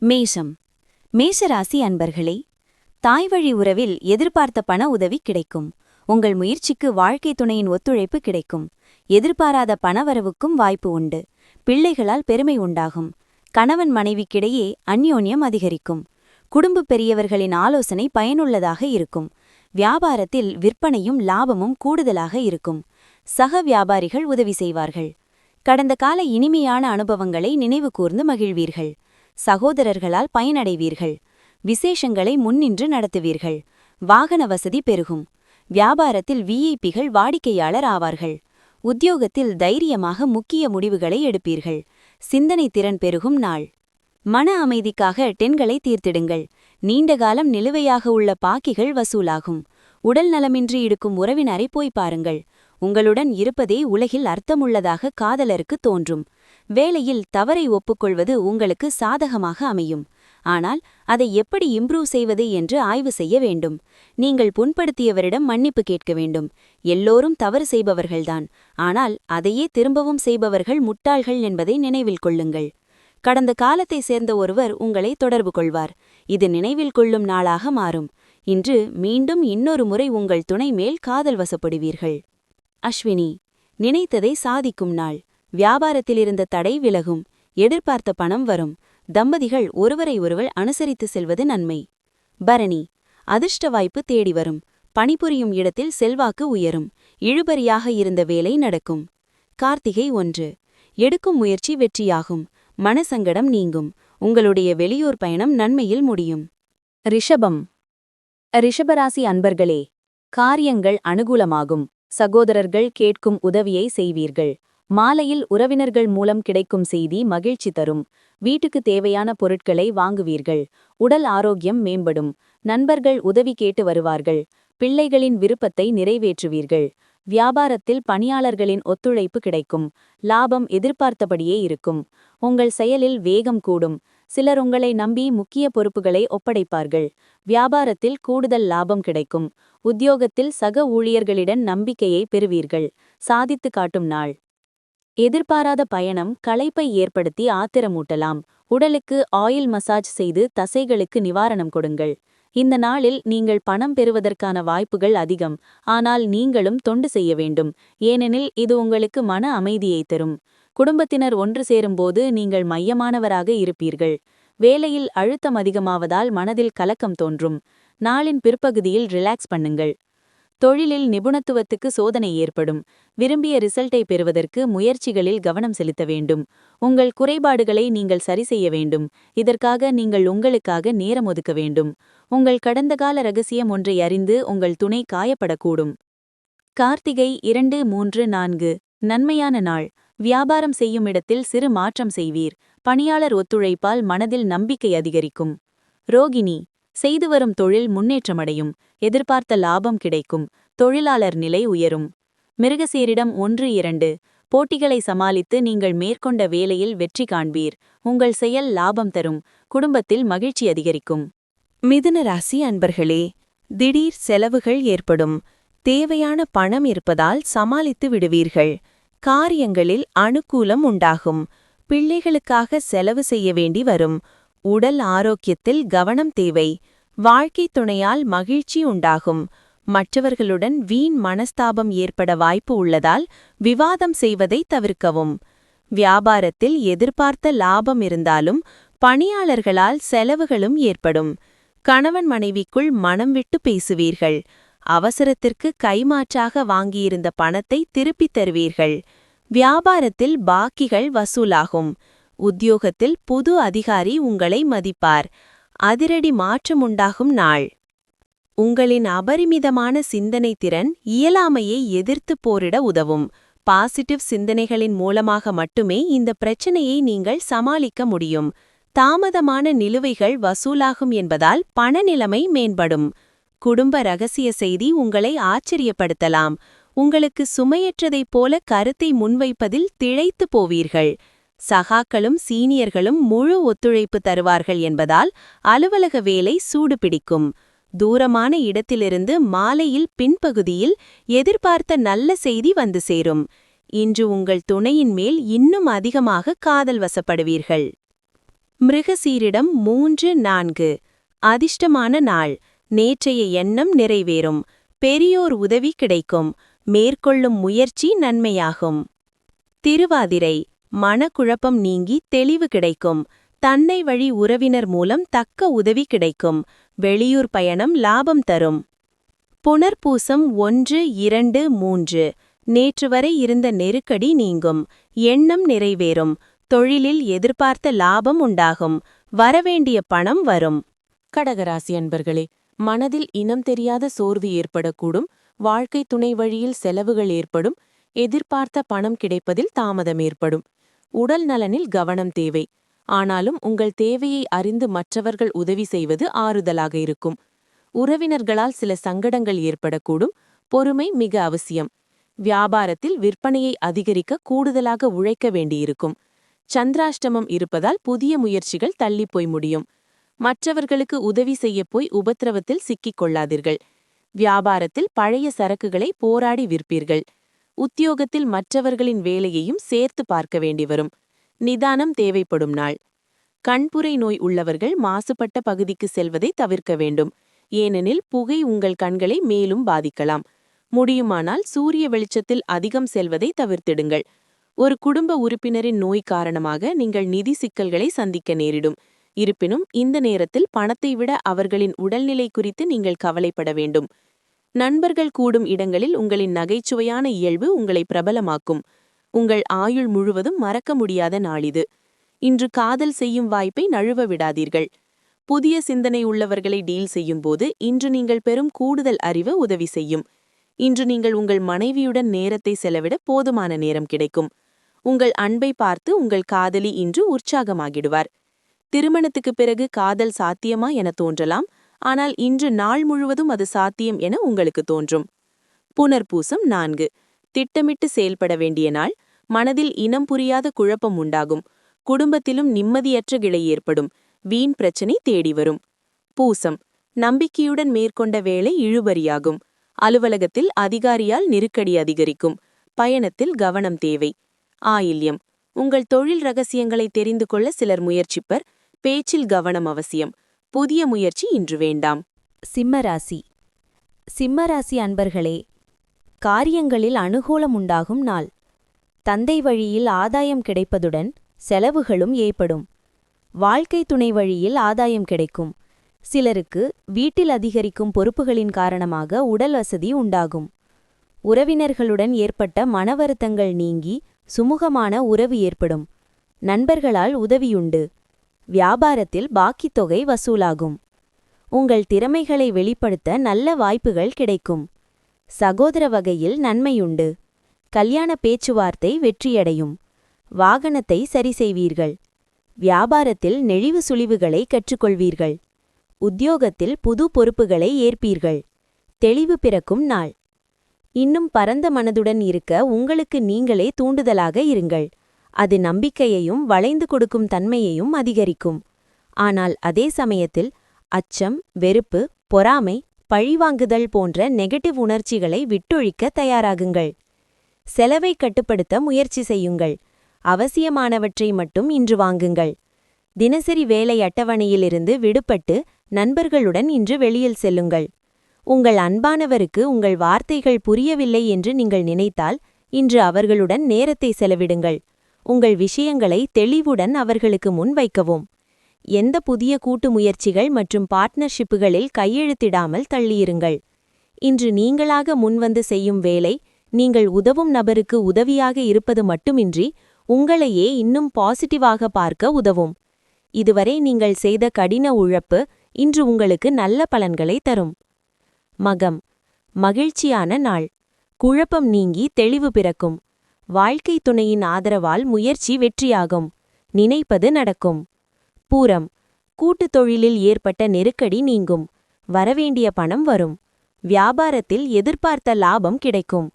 மேஷம். மேஷராசி அன்பர்களே தாய்வழி உறவில் எதிர்பார்த்த பண உதவி கிடைக்கும். உங்கள் முயற்சிக்கு வாழ்க்கை துணையின் ஒத்துழைப்பு கிடைக்கும். எதிர்பாராத பணவரவுக்கும் வாய்ப்பு உண்டு. பிள்ளைகளால் பெருமை உண்டாகும். கணவன் மனைவிக்கிடையே அந்யோன்யம் அதிகரிக்கும். குடும்ப பெரியவர்களின் ஆலோசனை பயனுள்ளதாக இருக்கும். வியாபாரத்தில் விற்பனையும் லாபமும் கூடுதலாக இருக்கும். சக வியாபாரிகள் உதவி செய்வார்கள். கடந்த கால இனிமையான அனுபவங்களை நினைவு கூர்ந்து மகிழ்வீர்கள். சகோதரர்களால் பயனடைவீர்கள். விசேஷங்களை முன்னின்று நடத்துவீர்கள். வாகன வசதி பெருகும். வியாபாரத்தில் விஐபிகள் வாடிக்கையாளர் ஆவார்கள். உத்தியோகத்தில் தைரியமாக முக்கிய முடிவுகளை எடுப்பீர்கள். சிந்தனை திறன் பெருகும் நாள். மன அமைதிக்காக டென்களை தீர்த்திடுங்கள். நீண்டகாலம் நிலுவையாக உள்ள பாக்கிகள் வசூலாகும். உடல் நலமின்றி இருக்கும் உறவினரை போய் பாருங்கள். உங்களுடன் இருப்பதே உலகில் அர்த்தமுள்ளதாக காதலருக்கு தோன்றும். வேலையில் தவறை ஒப்புக்கொள்வது உங்களுக்கு சாதகமாக அமையும். ஆனால் அதை எப்படி இம்ப்ரூவ் செய்வது என்று ஆய்வு செய்ய வேண்டும். நீங்கள் புண்படுத்தியவரிடம் மன்னிப்பு கேட்க வேண்டும். எல்லோரும் தவறு செய்பவர்கள்தான். ஆனால் அதையே திரும்பவும் செய்பவர்கள் முட்டாள்கள் என்பதை நினைவில் கொள்ளுங்கள். கடந்த காலத்தை சேர்ந்த ஒருவர் உங்களை தொடர்பு கொள்வார். இது நினைவில் கொள்ளும் நாளாக மாறும். இன்று மீண்டும் இன்னொரு முறை உங்கள் துணை மேல் காதல் வசப்படுவீர்கள். அஸ்வினி நினைத்ததை சாதிக்கும் நாள். வியாபாரத்திலிருந்த தடை விலகும் எதிர்பார்த்த பணம் வரும். தம்பதிகள் ஒருவரை ஒருவர் அனுசரித்து செல்வது நன்மை. பரணி அதிர்ஷ்ட வாய்ப்பு தேடி வரும். பணிபுரியும் இடத்தில் செல்வாக்கு உயரும். இழுபறியாக இருந்த வேலை நடக்கும். கார்த்திகை ஒன்று. எடுக்கும் முயற்சி வெற்றியாகும். மனசங்கடம் நீங்கும். உங்களுடைய வெளியூர் பயணம் நன்மையில் முடியும். ரிஷபம். ரிஷபராசி அன்பர்களே காரியங்கள் அனுகூலமாகும். சகோதரர்கள் கேட்கும் உதவியை செய்வீர்கள். மாலையில் உறவினர்கள் மூலம் கிடைக்கும் செய்தி மகிழ்ச்சி தரும். வீட்டுக்கு தேவையான பொருட்களை வாங்குவீர்கள். உடல் ஆரோக்கியம் மேம்படும். நண்பர்கள் உதவி கேட்டு வருவார்கள். பிள்ளைகளின் விருப்பத்தை நிறைவேற்றுவீர்கள். வியாபாரத்தில் பணியாளர்களின் ஒத்துழைப்பு கிடைக்கும். லாபம் எதிர்பார்த்தபடியே இருக்கும். உங்கள் செயலில் வேகம் கூடும். சிலர் உங்களை நம்பி முக்கிய பொறுப்புகளை ஒப்படைப்பார்கள். வியாபாரத்தில் கூடுதல் லாபம் கிடைக்கும். உத்தியோகத்தில் சக ஊழியர்களிடம் நம்பிக்கையை பெறுவீர்கள். சாதித்து காட்டும் நாள். எதிர்பாராத பயணம் களைப்பை ஏற்படுத்தி ஆத்திரமூட்டலாம். உடலுக்கு ஆயில் மசாஜ் செய்து தசைகளுக்கு நிவாரணம் கொடுங்கள். இந்த நாளில் நீங்கள் பணம் பெறுவதற்கான வாய்ப்புகள் அதிகம். ஆனால் நீங்களும் தொண்டு செய்ய வேண்டும். ஏனெனில் இது உங்களுக்கு மன அமைதியை தரும். குடும்பத்தினர் ஒன்று சேரும்போது நீங்கள் மையமானவராக இருப்பீர்கள். வேலையில் அழுத்தம் அதிகமாவதால் மனதில் கலக்கம் தோன்றும். நாளின் பிற்பகுதியில் ரிலாக்ஸ் பண்ணுங்கள். தொழிலில் நிபுணத்துவத்துக்கு சோதனை ஏற்படும். விரும்பிய ரிசல்ட்டை பெறுவதற்கு முயற்சிகளில் கவனம் செலுத்த வேண்டும். உங்கள் குறைபாடுகளை நீங்கள் சரி செய்ய வேண்டும். இதற்காக நீங்கள் உங்களுக்காக நேரம் ஒதுக்க வேண்டும். உங்கள் கடந்த கால ரகசியம் ஒன்றை அறிந்து உங்கள் துணை காயப்படக்கூடும். கார்த்திகை இரண்டு மூன்று நான்கு. நன்மையான நாள். வியாபாரம் செய்யும் இடத்தில் சிறு மாற்றம் செய்வீர். பணியாளர் ஒத்துழைப்பால் மனதில் நம்பிக்கை அதிகரிக்கும். ரோகிணி. செய்து வரும் தொழில் முன்னேற்றமடையும். எதிர்பார்த்த லாபம் கிடைக்கும். தொழிலாளர் நிலை உயரும். மிருகசீரிடம் ஒன்று இரண்டு. போட்டிகளை சமாளித்து நீங்கள் மேற்கொண்ட வேலையில் வெற்றி காண்பீர். உங்கள் செயல் லாபம் தரும். குடும்பத்தில் மகிழ்ச்சி அதிகரிக்கும். மிதுன ராசி அன்பர்களே திடீர் செலவுகள் ஏற்படும். தேவையான பணம் இருப்பதால் சமாளித்து விடுவீர்கள். காரியங்களில் அனுகூலம் உண்டாகும். பிள்ளைகளுக்காக செலவு செய்ய வேண்டி வரும். உடல் ஆரோக்கியத்தில் கவனம் தேவை. வாழ்க்கை துணையால் மகிழ்ச்சி உண்டாகும். மற்றவர்களுடன் வீண் மனஸ்தாபம் ஏற்பட வாய்ப்பு உள்ளதால் விவாதம் செய்வதை தவிர்க்கவும். வியாபாரத்தில் எதிர்பார்த்த லாபம் இருந்தாலும் பணியாளர்களால் செலவுகளும் ஏற்படும். கணவன் மனைவிக்குள் மனம் விட்டு பேசுவீர்கள். அவசரத்திற்கு கைமாற்றாக வாங்கியிருந்த பணத்தை திருப்பித் தருவீர்கள். வியாபாரத்தில் பாக்கிகள் வசூலாகும். உத்தியோகத்தில் புது அதிகாரி உங்களை மதிப்பார். அதிரடி மாற்றமுண்டாகும் நாள். உங்களின் அபரிமிதமான சிந்தனை திறன் இயலாமையை எதிர்த்து போரிட உதவும். பாசிட்டிவ் சிந்தனைகளின் மூலமாக மட்டுமே இந்த பிரச்சனையை நீங்கள் சமாளிக்க முடியும். தாமதமான நிலுவைகள் வசூலாகும் என்பதால் பணநிலைமை மேம்படும். குடும்ப ரகசிய செய்தி உங்களை ஆச்சரியப்படுத்தலாம். உங்களுக்கு சுமையற்றதைப் போல கருத்தை முன்வைப்பதில் திளைத்து போவீர்கள். சகாக்களும் சீனியர்களும் முழு ஒத்துழைப்பு தருவார்கள் என்பதால் அலுவலக வேலை சூடு பிடிக்கும் தூரமான இடத்திலிருந்து மாலையில் பின்பகுதியில் எதிர்பார்த்த நல்ல செய்தி வந்து சேரும். இன்று உங்கள் துணையின் மேல் இன்னும் அதிகமாக காதல் வசப்படுவீர்கள். மிருகசீரிடம் மூன்று நான்கு. அதிர்ஷ்டமான நாள். நேற்றைய எண்ணம் நிறைவேறும். பெரியோர் உதவி கிடைக்கும். மேற்கொள்ளும் முயற்சி நன்மையாகும். திருவாதிரை. மனக்குழப்பம் நீங்கி தெளிவு கிடைக்கும். தன்னை வழி உறவினர் மூலம் தக்க உதவி கிடைக்கும். வெளியூர் பயணம் லாபம் தரும். புனர்பூசம் ஒன்று இரண்டு மூன்று. நேற்று வரை இருந்த நெருக்கடி நீங்கும். எண்ணம் நிறைவேறும். தொழிலில் எதிர்பார்த்த லாபம் உண்டாகும். வரவேண்டிய பணம் வரும். கடகராசி அன்பர்களே மனதில் இனம் தெரியாத சோர்வு ஏற்படக்கூடும். வாழ்க்கை துணை வழியில் செலவுகள் ஏற்படும். எதிர்பார்த்த பணம் கிடைப்பதில் தாமதம் ஏற்படும். உடல் நலனில் கவனம் தேவை. ஆனாலும் உங்கள் தேவையை அறிந்து மற்றவர்கள் உதவி செய்வது ஆறுதலாக இருக்கும். உறவினர்களால் சில சங்கடங்கள் ஏற்படக்கூடும். பொறுமை மிக அவசியம். வியாபாரத்தில் விற்பனையை அதிகரிக்க கூடுதலாக உழைக்க வேண்டியிருக்கும். சந்திராஷ்டமம் இருப்பதால் புதிய முயற்சிகள் தள்ளிப் போய் முடியும். மற்றவர்களுக்கு உதவி செய்யப் போய் உபத்திரவத்தில் சிக்கிக் கொள்ளாதீர்கள். வியாபாரத்தில் பழைய சரக்குகளை போராடி விற்பீர்கள். உத்தியோகத்தில் மற்றவர்களின் வேலையையும் சேர்த்து பார்க்க வேண்டி வரும் நிதானம் தேவைப்படும் நாள். கண்புரை நோய் உள்ளவர்கள் மாசுபட்ட பகுதிக்கு செல்வதை தவிர்க்க வேண்டும். ஏனெனில் புகை உங்கள் கண்களை மேலும் பாதிக்கலாம். முடியுமானால் சூரிய வெளிச்சத்தில் அதிகம் செல்வதை தவிர்த்திடுங்கள். ஒரு குடும்ப உறுப்பினரின் நோய் காரணமாக நீங்கள் நிதி சிக்கல்களை சந்திக்க நேரிடும். இருப்பினும் இந்த நேரத்தில் பணத்தை விட அவர்களின் உடல்நிலை குறித்து நீங்கள் கவலைப்பட வேண்டும். நண்பர்கள் கூடும் இடங்களில் உங்களின் நகைச்சுவையான இயல்பு உங்களை பிரபலமாக்கும். உங்கள் ஆயுள் முழுவதும் மறக்க முடியாத நாளிது. இன்று காதல் செய்யும் வாய்ப்பை நழுவ விடாதீர்கள். புதிய சிந்தனை உள்ளவர்களை டீல் செய்யும்போது இன்று நீங்கள் பெறும் கூடுதல் அறிவு உதவி செய்யும். இன்று நீங்கள் உங்கள் மனைவியுடன் நேரத்தை செலவிட போதுமான நேரம் கிடைக்கும். உங்கள் அன்பை பார்த்து உங்கள் காதலி இன்று உற்சாகமாகிடுவார். திருமணத்துக்கு பிறகு காதல் சாத்தியமா என தோன்றலாம். ஆனால் இன்று நாள் முழுவதும் அது சாத்தியம் என உங்களுக்கு தோன்றும். புனர்பூசம் நான்கு. திட்டமிட்டு செயல்பட வேண்டிய நாள். மனதில் இனம் புரியாத குழப்பம் உண்டாகும். குடும்பத்திலும் நிம்மதியற்ற கிளை ஏற்படும். வீண் பிரச்சனை தேடி வரும். பூசம். நம்பிக்கையுடன் மேற்கொண்ட வேலை இழுபறியாகும். அலுவலகத்தில் அதிகாரியால் நெருக்கடி அதிகரிக்கும். பயணத்தில் கவனம் தேவை. ஆயில்யம். உங்கள் தொழில் ரகசியங்களை தெரிந்து கொள்ள சிலர் முயற்சிப்பர். பேச்சில் கவனம் அவசியம். புதிய முயற்சி இன்று வேண்டாம். சிம்மராசி. சிம்மராசி அன்பர்களே காரியங்களில் அனுகூலம் உண்டாகும் நாள். தந்தை வழியில் ஆதாயம் கிடைப்பதுடன் செலவுகளும் ஏற்படும். வாழ்க்கை துணை வழியில் ஆதாயம் கிடைக்கும். சிலருக்கு வீட்டில் அதிகரிக்கும் பொறுப்புகளின் காரணமாக உடல் வசதி உண்டாகும். உறவினர்களுடன் ஏற்பட்ட மனவருத்தங்கள் நீங்கி சுமூகமான உறவு ஏற்படும். நண்பர்களால் உதவியுண்டு. வியாபாரத்தில் பாக்கித் தொகை வசூலாகும். உங்கள் திறமைகளை வெளிப்படுத்த நல்ல வாய்ப்புகள் கிடைக்கும். சகோதர வகையில் நன்மையுண்டு. கல்யாண பேச்சுவார்த்தை வெற்றியடையும். வாகனத்தை சரி செய்வீர்கள். வியாபாரத்தில் நெழிவு சுழிவுகளை கற்றுக்கொள்வீர்கள். உத்தியோகத்தில் புது பொறுப்புகளை ஏற்பீர்கள். தெளிவு பிறக்கும் நாள். இன்னும் பரந்த மனதுடன் இருக்க உங்களுக்கு நீங்களே தூண்டுதலாக இருங்கள். அது நம்பிக்கையையும் வளைந்து கொடுக்கும் தன்மையையும் அதிகரிக்கும். ஆனால் அதே சமயத்தில் அச்சம் வெறுப்பு பொறாமை பழிவாங்குதல் போன்ற நெகட்டிவ் உணர்ச்சிகளை விட்டொழிக்க தயாராகுங்கள். செலவை கட்டுப்படுத்த முயற்சி செய்யுங்கள். அவசியமானவற்றை மட்டும் இன்று வாங்குங்கள். தினசரி வேலை அட்டவணையிலிருந்து விடுபட்டு நண்பர்களுடன் இன்று வெளியில் செல்லுங்கள். உங்கள் அன்பானவருக்கு உங்கள் வார்த்தைகள் புரியவில்லை என்று நீங்கள் நினைத்தால் இன்று அவர்களுடன் நேரத்தை செலவிடுங்கள். உங்கள் விஷயங்களை தெளிவுடன் அவர்களுக்கு முன்வைக்கவும். எந்த புதிய கூட்டு முயற்சிகள் மற்றும் பார்ட்னர்ஷிப்புகளில் கையெழுத்திடாமல் தள்ளியிருங்கள். இன்று நீங்களாக முன்வந்து செய்யும் வேலை நீங்கள் உதவும் நபருக்கு உதவியாக இருப்பது மட்டுமின்றி உங்களையே இன்னும் பாசிட்டிவாக பார்க்க உதவும். இதுவரை நீங்கள் செய்த கடின உழைப்பு இன்று உங்களுக்கு நல்ல பலன்களை தரும். மகம். மகிழ்ச்சியான நாள். குழப்பம் நீங்கி தெளிவு பிறக்கும். வாழ்க்கை துணையின் ஆதரவால் முயற்சி வெற்றியாகும். நினைப்பது நடக்கும். பூரம். கூட்டுத் தொழிலில் ஏற்பட்ட நெருக்கடி நீங்கும். வரவேண்டிய பணம் வரும். வியாபாரத்தில் எதிர்பார்த்த லாபம் கிடைக்கும்.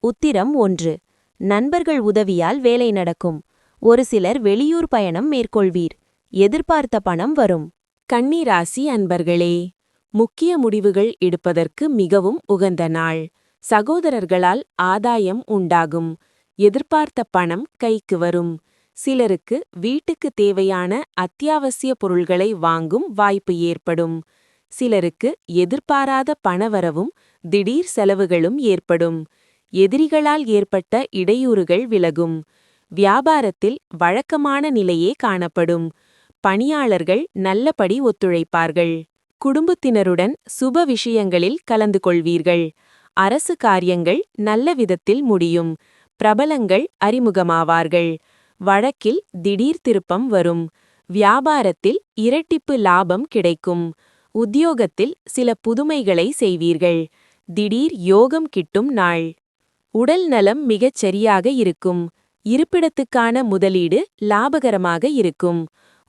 உத்திரம் ஒன்று. நண்பர்கள் உதவியால் வேலை நடக்கும். ஒரு சிலர் வெளியூர் பயணம் மேற்கொள்வீர். எதிர்பார்த்த பணம் வரும். கன்னிராசி அன்பர்களே முக்கிய முடிவுகள் எடுப்பதற்கு மிகவும் உகந்த நாள். சகோதரர்களால் ஆதாயம் உண்டாகும். எதிர்பார்த்த பணம் கைக்கு வரும். சிலருக்கு வீட்டுக்கு தேவையான அத்தியாவசிய பொருள்களை வாங்கும் வாய்ப்பு ஏற்படும். சிலருக்கு எதிர்பாராத பணவரவும் திடீர் செலவுகளும் ஏற்படும். எதிரிகளால் ஏற்பட்ட இடையூறுகள் விலகும். வியாபாரத்தில் வழக்கமான நிலையே காணப்படும். பணியாளர்கள் நல்லபடி ஒத்துழைப்பார்கள். குடும்பத்தினருடன் சுப விஷயங்களில் கலந்து கொள்வீர்கள். அரசு காரியங்கள் நல்ல விதத்தில் முடியும். பிரபலங்கள் அறிமுகமாவார்கள். வழக்கில் திடீர் திருப்பம் வரும். வியாபாரத்தில் இரட்டிப்பு லாபம் கிடைக்கும். உத்தியோகத்தில் சில புதுமைகளை செய்வீர்கள். திடீர் யோகம் கிட்டும் நாள். உடல் நலம் மிகச் சரியாக இருக்கும். இருப்பிடத்துக்கான முதலீடு லாபகரமாக இருக்கும்.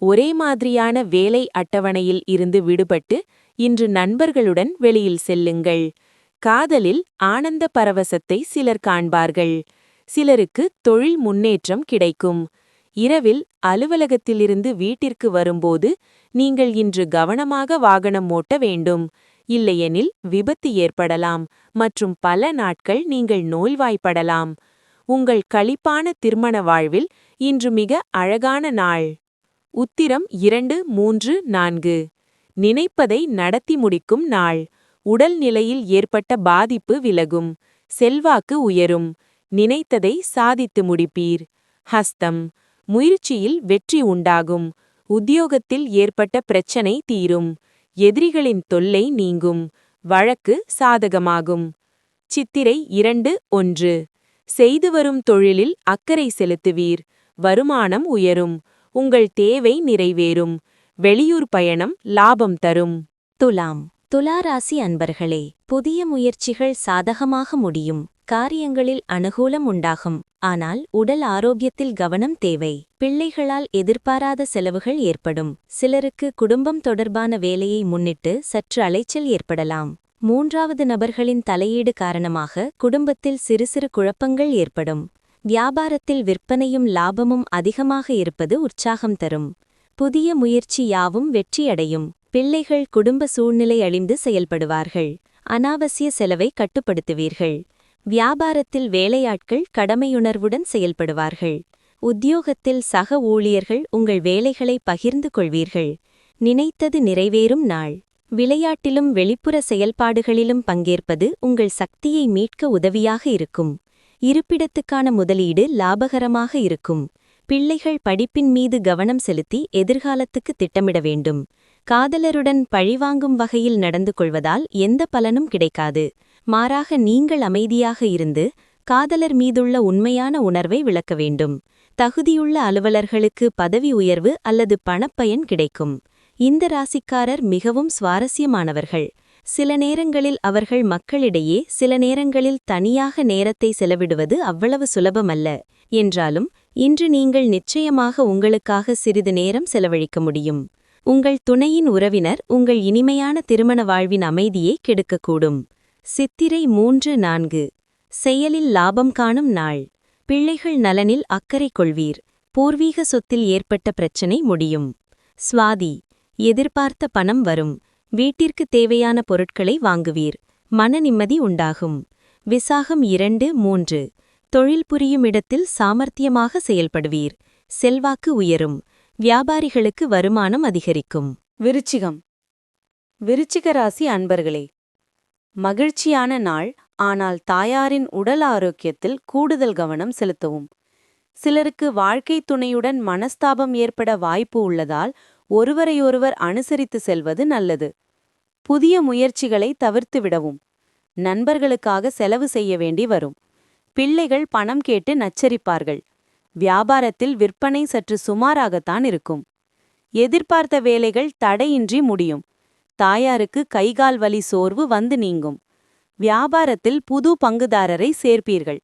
ஒரே மாதிரியான வேலை அட்டவணையில் இருந்து விடுபட்டு இன்று நண்பர்களுடன் வெளியில் செல்லுங்கள். காதலில் ஆனந்த பரவசத்தை சிலர் காண்பார்கள். சிலருக்கு தொழில் முன்னேற்றம் கிடைக்கும். இரவில் அலுவலகத்திலிருந்து வீட்டிற்கு வரும்போது நீங்கள் இன்று கவனமாக வாகனம் ஓட்ட வேண்டும். இல்லையெனில் விபத்து ஏற்படலாம் மற்றும் பல நாட்கள் நீங்கள் நோய்வாய்ப்படலாம். உங்கள் களிப்பான திருமண வாழ்வில் இன்று மிக அழகான நாள். உத்திரம் இரண்டு மூன்று நான்கு. நினைப்பதை நடத்தி முடிக்கும் நாள். உடல் நிலையில் ஏற்பட்ட பாதிப்பு விலகும். செல்வாக்கு உயரும். நினைத்ததை சாதித்து முடிப்பீர். ஹஸ்தம். முயற்சியில் வெற்றி உண்டாகும். உத்தியோகத்தில் ஏற்பட்ட பிரச்சனை தீரும். எதிரிகளின் தொல்லை நீங்கும். வழக்கு சாதகமாகும். சித்திரை இரண்டு ஒன்று. செய்து வரும் தொழிலில் அக்கறை செலுத்துவீர். வருமானம் உயரும். உங்கள் தேவை நிறைவேறும். வெளியூர் பயணம் லாபம் தரும். துலாம். துலாராசி அன்பர்களே புதிய முயற்சிகள் சாதகமாக முடியும். காரியங்களில் அனுகூலம் உண்டாகும். ஆனால் உடல் ஆரோக்கியத்தில் கவனம் தேவை. பிள்ளைகளால் எதிர்பாராத செலவுகள் ஏற்படும். சிலருக்கு குடும்பம் தொடர்பான வேலையை முன்னிட்டு சற்று அலைச்சல் ஏற்படலாம். மூன்றாவது நபர்களின் தலையீடு காரணமாக குடும்பத்தில் சிறு சிறு குழப்பங்கள் ஏற்படும். வியாபாரத்தில் விற்பனையும் லாபமும் அதிகமாக இருப்பது உற்சாகம் தரும். புதிய முயற்சி யாவும் வெற்றியடையும். பிள்ளைகள் குடும்ப சூழ்நிலை அழிந்து செயல்படுவார்கள். அனாவசிய செலவை கட்டுப்படுத்துவீர்கள். வியாபாரத்தில் வேலையாட்கள் கடமையுணர்வுடன் செயல்படுவார்கள். உத்தியோகத்தில் சக ஊழியர்கள் உங்கள் வேலைகளை பகிர்ந்து கொள்வீர்கள். நினைத்தது நிறைவேறும் நாள். விளையாட்டிலும் வெளிப்புற செயல்பாடுகளிலும் பங்கேற்பது உங்கள் சக்தியை மீட்க உதவியாக இருக்கும். இருப்பிடத்துக்கான முதலீடு லாபகரமாக இருக்கும். பிள்ளைகள் படிப்பின் மீது கவனம் செலுத்தி எதிர்காலத்துக்கு திட்டமிட வேண்டும். காதலருடன் பழிவாங்கும் வகையில் நடந்து கொள்வதால் எந்த பலனும் கிடைக்காது. மாறாக நீங்கள் அமைதியாக இருந்து காதலர் மீதுள்ள உண்மையான உணர்வை விளக்க வேண்டும். தகுதியுள்ள அலுவலர்களுக்கு பதவி உயர்வு அல்லது பணப்பயன் கிடைக்கும். இந்த ராசிக்காரர் மிகவும் சுவாரஸ்யமானவர்கள். சில நேரங்களில் அவர்கள் மக்களிடையே சில நேரங்களில் தனியாக நேரத்தை செலவிடுவது அவ்வளவு சுலபமல்ல. என்றாலும் இன்று நீங்கள் நிச்சயமாக உங்களுக்காக சிறிது நேரம் செலவழிக்க முடியும். உங்கள் துணையின் உறவினர் உங்கள் இனிமையான திருமண வாழ்வின் அமைதியை கெடுக்கக்கூடும். சித்திரை மூன்று நான்கு. செயலில் லாபம் காணும் நாள். பிள்ளைகள் நலனில் அக்கறை கொள்வீர். பூர்வீக சொத்தில் ஏற்பட்ட பிரச்சினை முடியும். சுவாதி. எதிர்பார்த்த பணம் வரும். வீட்டிற்கு தேவையான பொருட்களை வாங்குவீர். மன நிம்மதி உண்டாகும். விசாகம் இரண்டு மூன்று. தொழில் புரியும் இடத்தில் சாமர்த்தியமாக செயல்படுவீர். செல்வாக்கு உயரும். வியாபாரிகளுக்கு வருமானம் அதிகரிக்கும். விருச்சிகம். விருச்சிக ராசி அன்பர்களே மகிழ்ச்சியான நாள் ஆனால் தாயாரின் உடல் ஆரோக்கியத்தில் கூடுதல் கவனம் செலுத்தவும். சிலருக்கு வாழ்க்கை துணையுடன் மனஸ்தாபம் ஏற்பட வாய்ப்பு உள்ளதால் ஒருவரையொருவர் அனுசரித்து செல்வது நல்லது. புதிய முயற்சிகளை தவிர்த்து விடவும். நண்பர்களுக்காக செலவு செய்ய வேண்டி வரும். பிள்ளைகள் பணம் கேட்டு நச்சரிப்பார்கள். வியாபாரத்தில் விற்பனை சற்று சுமாராகத்தான் இருக்கும். எதிர்பார்த்த வேலைகள் தடையின்றி முடியும். தாயாருக்கு கைகால் வலி சோர்வு வந்து நீங்கும். வியாபாரத்தில் புது பங்குதாரரை சேர்ப்பீர்கள்.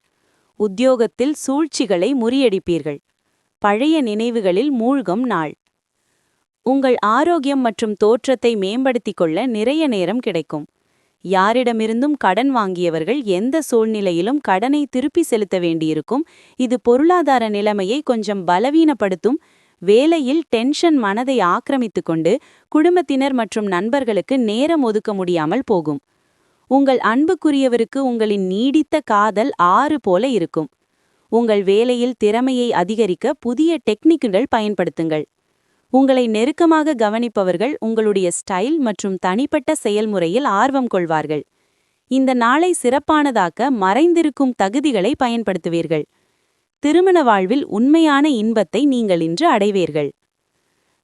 உத்தியோகத்தில் சூழ்ச்சிகளை முறியடிப்பீர்கள். பழைய நினைவுகளில் மூழ்கும் நாள். உங்கள் ஆரோக்கியம் மற்றும் தோற்றத்தை மேம்படுத்திக் கொள்ள நிறைய நேரம் கிடைக்கும். யாரிடமிருந்தும் கடன் வாங்கியவர்கள் எந்த சூழ்நிலையிலும் கடனை திருப்பி செலுத்த வேண்டியிருக்கும். இது பொருளாதார நிலைமையை கொஞ்சம் பலவீனப்படுத்தும். வேலையில் டென்ஷன் மனதை ஆக்கிரமித்துக் கொண்டு குடும்பத்தினர் மற்றும் நண்பர்களுக்கு நேரம் ஒதுக்க முடியாமல் போகும். உங்கள் அன்புக்குரியவருக்கு உங்களின் நீடித்த காதல் ஆறு போல இருக்கும். உங்கள் வேலையில் திறமையை அதிகரிக்க புதிய டெக்னிக்குகள் பயன்படுத்துங்கள். உங்களை நெருக்கமாக கவனிப்பவர்கள் உங்களுடைய ஸ்டைல் மற்றும் தனிப்பட்ட செயல்முறையில் ஆர்வம் கொள்வார்கள். இந்த நாளை சிறப்பானதாக்க மறைந்திருக்கும் தகுதிகளை பயன்படுத்துவீர்கள். திருமண வாழ்வில் உண்மையான இன்பத்தை நீங்கள் இன்று அடைவீர்கள்.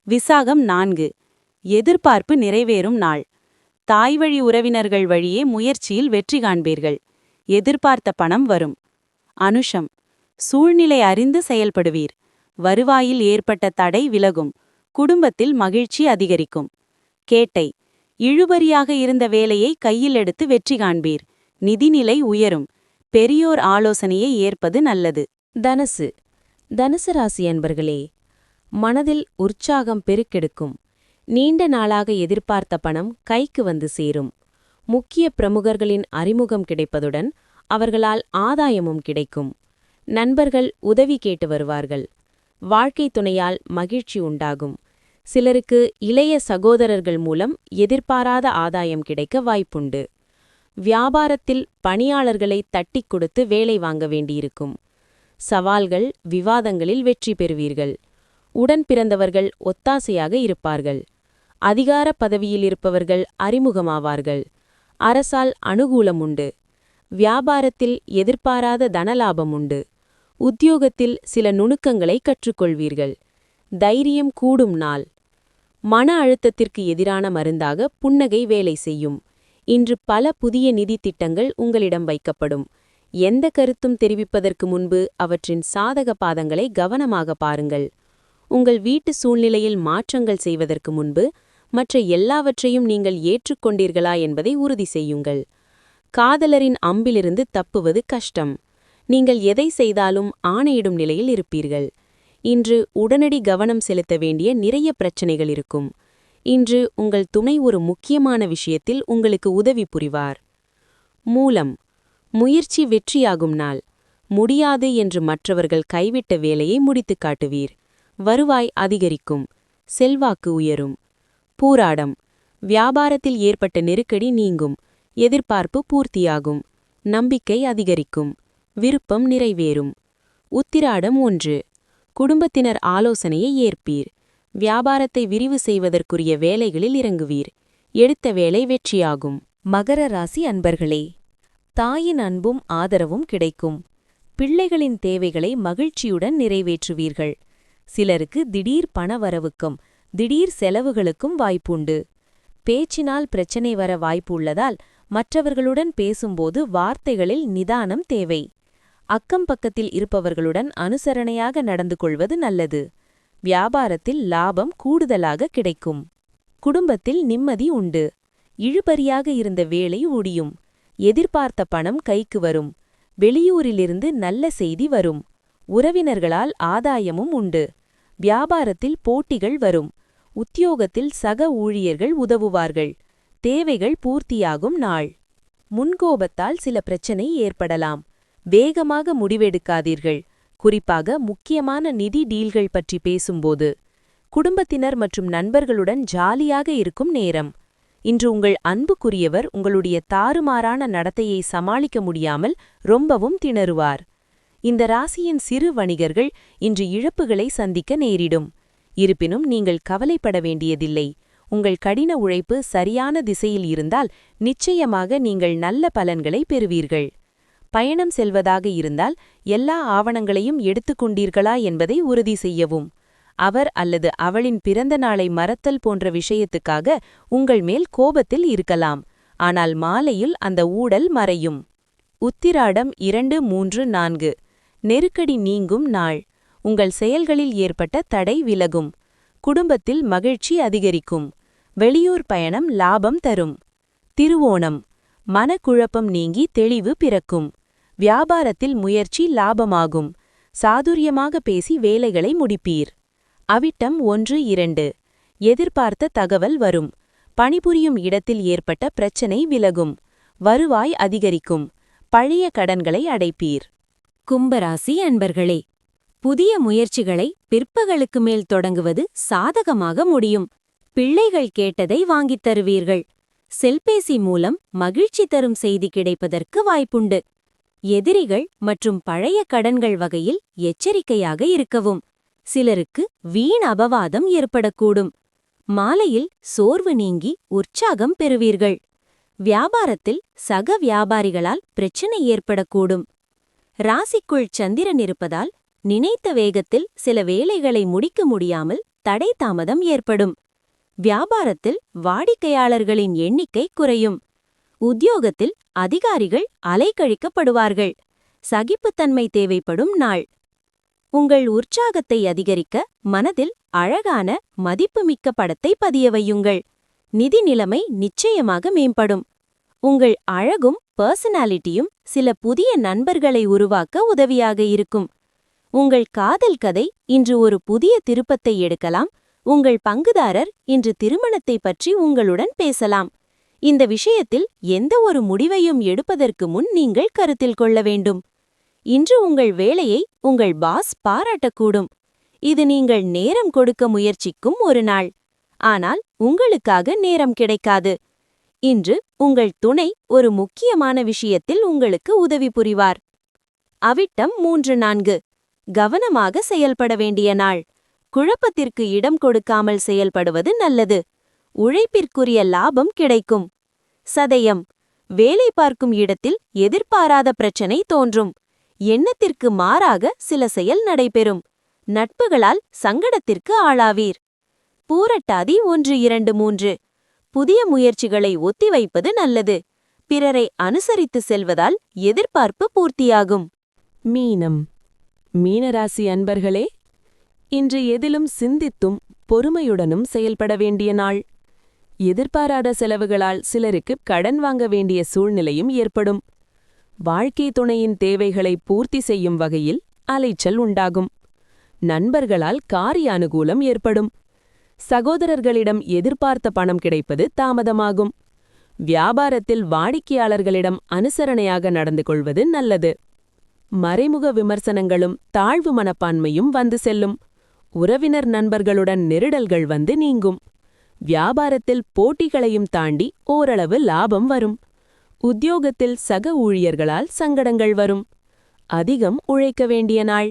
விசாகம் நான்கு. எதிர்பார்ப்பு நிறைவேறும் நாள். தாய்வழி உறவினர்கள் வழியே முயற்சியில் வெற்றி காண்பீர்கள். எதிர்பார்த்த பணம் வரும். அனுஷம். சூழ்நிலை அறிந்து செயல்படுவீர். வருவாயில் ஏற்பட்ட தடை விலகும். குடும்பத்தில் மகிழ்ச்சி அதிகரிக்கும். கேட்டை இழுபறியாக இருந்த வேலையை கையில் எடுத்து வெற்றி காண்பீர். நிதிநிலை உயரும். பெரியோர் ஆலோசனையை ஏற்பது நல்லது. தனுசு தனுசு ராசி அன்பர்களே மனதில் உற்சாகம் பெருக்கெடுக்கும். நீண்ட நாளாக எதிர்பார்த்த பணம் கைக்கு வந்து சேரும். முக்கிய பிரமுகர்களின் அறிமுகம் கிடைப்பதுடன் அவர்களால் ஆதாயமும் கிடைக்கும். நண்பர்கள் உதவி கேட்டு வருவார்கள். வாழ்க்கை துணையால் மகிழ்ச்சி உண்டாகும். சிலருக்கு இளைய சகோதரர்கள் மூலம் எதிர்பாராத ஆதாயம் கிடைக்க வாய்ப்புண்டு. வியாபாரத்தில் பணியாளர்களை தட்டிக் கொடுத்து வேலை வாங்க வேண்டியிருக்கும். சவால்கள் விவாதங்களில் வெற்றி பெறுவீர்கள். உடன் பிறந்தவர்கள் ஒத்தாசையாக இருப்பார்கள். அதிகார பதவியில் இருப்பவர்கள் அறிமுகமாவார்கள். அரசால் அனுகூலம் உண்டு வியாபாரத்தில் எதிர்பாராத தனலாபம் உண்டு உத்தியோகத்தில் சில நுணுக்கங்களை கற்றுக்கொள்வீர்கள். தைரியம் கூடும் நாள். மன அழுத்தத்திற்கு எதிரான மருந்தாக புன்னகை வேலை செய்யும். இன்று பல புதிய நிதி திட்டங்கள் உங்களிடம் வைக்கப்படும். எந்த கருத்தும் தெரிவிப்பதற்கு முன்பு அவற்றின் சாதக பாதங்களை கவனமாக பாருங்கள். உங்கள் வீட்டு சூழ்நிலையில் மாற்றங்கள் செய்வதற்கு முன்பு மற்ற எல்லாவற்றையும் நீங்கள் ஏற்றுக்கொண்டீர்களா என்பதை உறுதி செய்யுங்கள். காதலரின் அம்பிலிருந்து தப்புவது கஷ்டம். நீங்கள் எதை செய்தாலும் ஆணையிடும் நிலையில் இருப்பீர்கள். இன்று உடனடி கவனம் செலுத்த வேண்டிய நிறைய பிரச்சனைகள் இருக்கும். இன்று உங்கள் துணை ஒரு முக்கியமான விஷயத்தில் உங்களுக்கு உதவி புரிவார். மூலம் முயற்சி வெற்றியாகும் நாள். முடியாது என்று மற்றவர்கள் கைவிட்ட வேலையை முடித்துக் காட்டுவீர். வருவாய் அதிகரிக்கும். செல்வாக்கு உயரும். பூராடம் வியாபாரத்தில் ஏற்பட்ட நெருக்கடி நீங்கும். எதிர்பார்ப்பு பூர்த்தியாகும். நம்பிக்கை அதிகரிக்கும். விருப்பம் நிறைவேறும். உத்திராடம் ஒன்று. குடும்பத்தினர் ஆலோசனையை ஏற்பீர். வியாபாரத்தை விரிவு செய்வதற்குரிய வேலைகளில் இறங்குவீர். எடுத்த வேலை வெற்றியாகும். மகர ராசி அன்பர்களே தாயின் அன்பும் ஆதரவும் கிடைக்கும். பிள்ளைகளின் தேவைகளை மகிழ்ச்சியுடன் நிறைவேற்றுவீர்கள். சிலருக்கு திடீர் பணவரவுக்கும் திடீர் செலவுகளுக்கும் வாய்ப்புண்டு. பேச்சினால் பிரச்சனை வர வாய்ப்பு உள்ளதால் மற்றவர்களுடன் பேசும்போது வார்த்தைகளில் நிதானம் தேவை. அக்கம் பக்கத்தில் இருப்பவர்களுடன் அனுசரணையாக நடந்து கொள்வது நல்லது. வியாபாரத்தில் லாபம் கூடுதலாக கிடைக்கும். குடும்பத்தில் நிம்மதி உண்டு. இழுபறியாக இருந்த வேலை ஒடியும் எதிர்பார்த்த பணம் கைக்கு வரும். வெளியூரிலிருந்து நல்ல செய்தி வரும். உறவினர்களால் ஆதாயமும் உண்டு. வியாபாரத்தில் போட்டிகள் வரும். உத்தியோகத்தில் சக ஊழியர்கள் உதவுவார்கள். தேவைகள் பூர்த்தியாகும் நாள். முன்கோபத்தால் சில பிரச்சனை ஏற்படலாம். வேகமாக முடிவெடுக்காதீர்கள். குறிப்பாக முக்கியமான நிதி டீல்கள் பற்றி பேசும்போது. குடும்பத்தினர் மற்றும் நண்பர்களுடன் ஜாலியாக இருக்கும் நேரம். இன்று உங்கள் அன்புக்குரியவர் உங்களுடைய தாறுமாறான நடத்தையை சமாளிக்க முடியாமல் ரொம்பவும் திணறுவார். இந்த ராசியின் சிறு வணிகர்கள் இன்று இழப்புகளை சந்திக்க நேரிடும். இருப்பினும் நீங்கள் கவலைப்பட வேண்டியதில்லை. உங்கள் கடின உழைப்பு சரியான திசையில் இருந்தால் நிச்சயமாக நீங்கள் நல்ல பலன்களை பெறுவீர்கள். பயணம் செல்வதாக இருந்தால் எல்லா ஆவணங்களையும் எடுத்துக்கொண்டீர்களா என்பதை உறுதி செய்யவும். அவர் அல்லது அவளின் பிறந்த நாளை மறத்தல் போன்ற விஷயத்துக்காக உங்கள் மேல் கோபத்தில் இருக்கலாம். ஆனால் மாலையில் அந்த ஊடல் மறையும். உத்திராடம் இரண்டு மூன்று நான்கு. நெருக்கடி நீங்கும் நாள். உங்கள் செயல்களில் ஏற்பட்ட தடை விலகும். குடும்பத்தில் மகிழ்ச்சி அதிகரிக்கும். வெளியூர் பயணம் லாபம் தரும். திருவோணம். மனக்குழப்பம் நீங்கி தெளிவு பிறக்கும். வியாபாரத்தில் முயற்சி லாபமாகும். சாதுரியமாக பேசி வேலைகளை முடிப்பீர். அவிட்டம் ஒன்று இரண்டு. எதிர்பார்த்த தகவல் வரும். பணிபுரியும் இடத்தில் ஏற்பட்ட பிரச்சனை விலகும். வருவாய் அதிகரிக்கும். பழைய கடன்களை அடைப்பீர். கும்பராசி அன்பர்களே புதிய முயற்சிகளை பிற்பகலுக்கு மேல் தொடங்குவது சாதகமாக முடியும். பிள்ளைகள் கேட்டதை வாங்கித் தருவீர்கள். செல்பேசி மூலம் மகிழ்ச்சி தரும் செய்தி கிடைப்பதற்கு வாய்ப்புண்டு. எதிரிகள் மற்றும் பழைய கடன்கள் வகையில் எச்சரிக்கையாக இருக்கவும். சிலருக்கு வீண் அபவாதம் ஏற்படக்கூடும். மாலையில் சோர்வு நீங்கி உற்சாகம் பெறுவீர்கள். வியாபாரத்தில் சக வியாபாரிகளால் பிரச்சனை ஏற்படக்கூடும். ராசிக்குள் சந்திரன் இருப்பதால் நினைத்த வேகத்தில் சில வேலைகளை முடிக்க முடியாமல் தடை தாமதம் ஏற்படும். வியாபாரத்தில் வாடிக்கையாளர்களின் எண்ணிக்கை குறையும். உத்தியோகத்தில் அதிகாரிகள் அலைக்கழிக்கப்படுவார்கள். சகிப்புத்தன்மை தேவைப்படும் நாள். உங்கள் உற்சாகத்தை அதிகரிக்க மனதில் அழகான மதிப்புமிக்க படத்தை பதிய வையுங்கள். நிதி நிலைமை நிச்சயமாக மேம்படும். உங்கள் அழகும் பர்சனாலிட்டியும் சில புதிய நண்பர்களை உருவாக்க உதவியாக இருக்கும். உங்கள் காதல் கதை இன்று ஒரு புதிய திருப்பத்தை எடுக்கலாம். உங்கள் பங்குதாரர் இன்று திருமணத்தை பற்றி உங்களுடன் பேசலாம். இந்த விஷயத்தில் எந்த ஒரு முடிவையும் எடுப்பதற்கு முன் நீங்கள் கருத்தில் கொள்ள வேண்டும். இன்று உங்கள் வேலையை உங்கள் பாஸ் பாராட்டக்கூடும். இது நீங்கள் நேரம் கொடுக்க முயற்சிக்கும் ஒரு நாள். ஆனால் உங்களுக்காக நேரம் கிடைக்காது. இன்று உங்கள் துணை ஒரு முக்கியமான விஷயத்தில் உங்களுக்கு உதவி புரிவார். அவிட்டம் மூன்று நான்கு. கவனமாக செயல்பட வேண்டிய நாள். குழப்பத்திற்கு இடம் கொடுக்காமல் செயல்படுவது நல்லது. உழைப்பிற்குரிய லாபம் கிடைக்கும். சதயம். வேலை பார்க்கும் இடத்தில் எதிர்பாராத பிரச்சனை தோன்றும். எண்ணத்திற்கு மாறாக சில செயல் நடைபெறும். நட்புகளால் சங்கடத்திற்கு ஆளாவீர். பூரட்டாதி ஒன்று இரண்டு மூன்று. புதிய முயற்சிகளை ஒத்திவைப்பது நல்லது. பிறரை அனுசரித்து செல்வதால் எதிர்பார்ப்பு பூர்த்தியாகும். மீனம். மீனராசி அன்பர்களே இன்று எதிலும் சிந்தித்தும் பொறுமையுடனும் செயல்பட வேண்டிய நாள். எதிர்பாராத செலவுகளால் சிலருக்கு கடன் வாங்க வேண்டிய சூழ்நிலையும் ஏற்படும். வாழ்க்கை துணையின் தேவைகளை பூர்த்தி செய்யும் வகையில் அலைச்சல் உண்டாகும். நண்பர்களால் காரிய அனுகூலம் ஏற்படும். சகோதரர்களிடம் எதிர்பார்த்த பணம் கிடைப்பது தாமதமாகும். வியாபாரத்தில் வாடிக்கையாளர்களிடம் அனுசரணையாக நடந்து கொள்வது நல்லது. மறைமுக விமர்சனங்களும் தாழ்வு மனப்பான்மையும் வந்து செல்லும். உறவினர் நண்பர்களுடன் நெருடல்கள் வந்து நீங்கும். வியாபாரத்தில் போட்டிகளையும் தாண்டி ஓரளவு லாபம் வரும். உத்தியோகத்தில் சக ஊழியர்களால் சங்கடங்கள் வரும். அதிகம் உழைக்க வேண்டிய நாள்.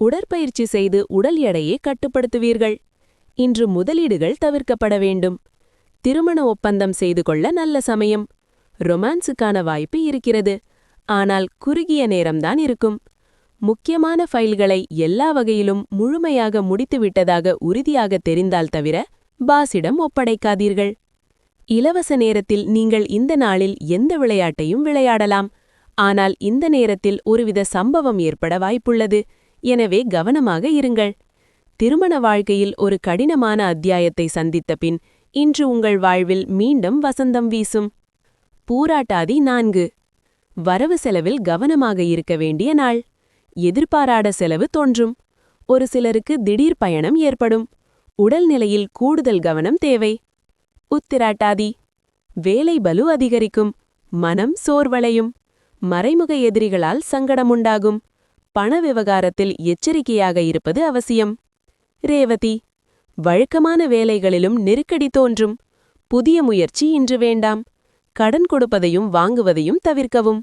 உடற்பயிற்சி செய்து உடல் எடையை கட்டுப்படுத்துவீர்கள். இன்று முதலீடுகள் தவிர்க்கப்பட வேண்டும். திருமண ஒப்பந்தம் செய்து கொள்ள நல்ல சமயம். ரொமான்ஸுக்கான வாய்ப்பு இருக்கிறது. ஆனால் குறுகிய நேரம்தான் இருக்கும். முக்கியமான ஃபைல்களை எல்லா வகையிலும் முழுமையாக முடித்துவிட்டதாக உறுதியாக தெரிந்தால் தவிர பாஸிடம் ஒப்படைக்காதீர்கள். இலவச நேரத்தில் நீங்கள் இந்த நாளில் எந்த விளையாட்டையும் விளையாடலாம். ஆனால் இந்த நேரத்தில் ஒருவித சம்பவம் ஏற்பட வாய்ப்புள்ளது. எனவே கவனமாக இருங்கள். திருமண வாழ்க்கையில் ஒரு கடினமான அத்தியாயத்தை சந்தித்த பின் இன்று உங்கள் வாழ்வில் மீண்டும் வசந்தம் வீசும். பூராட்டாதி நான்கு. வரவு செலவில் கவனமாக இருக்க வேண்டிய நாள். எதிர்பாராட செலவு தோன்றும். ஒரு சிலருக்கு திடீர் பயணம் ஏற்படும். உடல்நிலையில் கூடுதல் கவனம் தேவை. உத்திராட்டாதி. வேலை பலு அதிகரிக்கும். மனம் சோர்வளையும். மறைமுக எதிரிகளால் சங்கடமுண்டாகும். பண விவகாரத்தில் எச்சரிக்கையாக இருப்பது அவசியம். ரேவதி. வழக்கமான வேலைகளிலும் நெருக்கடி தோன்றும். புதிய முயற்சி இன்று வேண்டாம். கடன் கொடுப்பதையும் வாங்குவதையும் தவிர்க்கவும்.